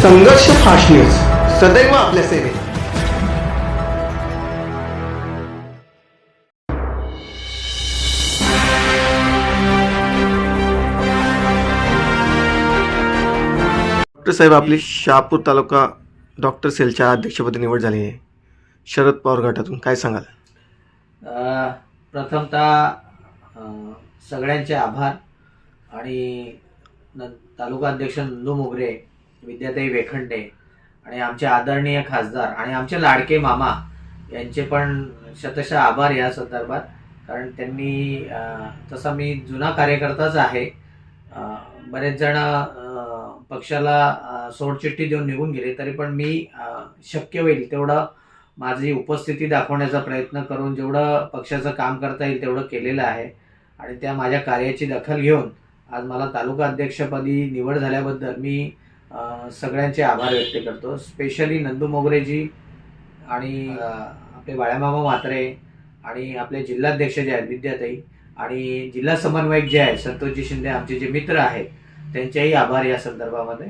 संघर्ष fast news. सदैव आपल्या सेवेत. डॉक्टर साहेब आपली शहापूर तालुका डॉक्टर सेलच्या अध्यक्षपदी निवड झाली आहे. शरद पवार गटातून काय सांगाल? अ, प्रथमतः सगळ्यांचे आभार आणि न तालुका अध्यक्ष नंदू मोगरे विद्याताई वेखंडे आणि आमचे आदरणीय खासदार आणि आमचे लाडके मामा यांचे पण शतशः आभार या संदर्भात. कारण त्यांनी तसा मी जुना कार्यकर्ताच आहे. बरेच जण पक्षाला सोडचिठ्ठी देऊन निघून गेले तरी पण मी शक्य होईल तेवढं माझी उपस्थिती दाखवण्याचा प्रयत्न करून जेवढं पक्षाचं काम करता येईल तेवढं केलेलं आहे. आणि त्या माझ्या कार्याची दखल घेऊन आज मला तालुका अध्यक्षपदी निवड झाल्याबद्दल मी सगळ्यांचे आभार व्यक्त करतो. स्पेशली नंदू मोगरेजी आणि आपले बाळ्यामामा म्हात्रे आणि आपले जिल्हाध्यक्ष जे आहेत विद्याताई आणि जिल्हा समन्वयक जे आहेत संतोषजी शिंदे आमचे जे मित्र आहेत त्यांचेही आभार या संदर्भामध्ये.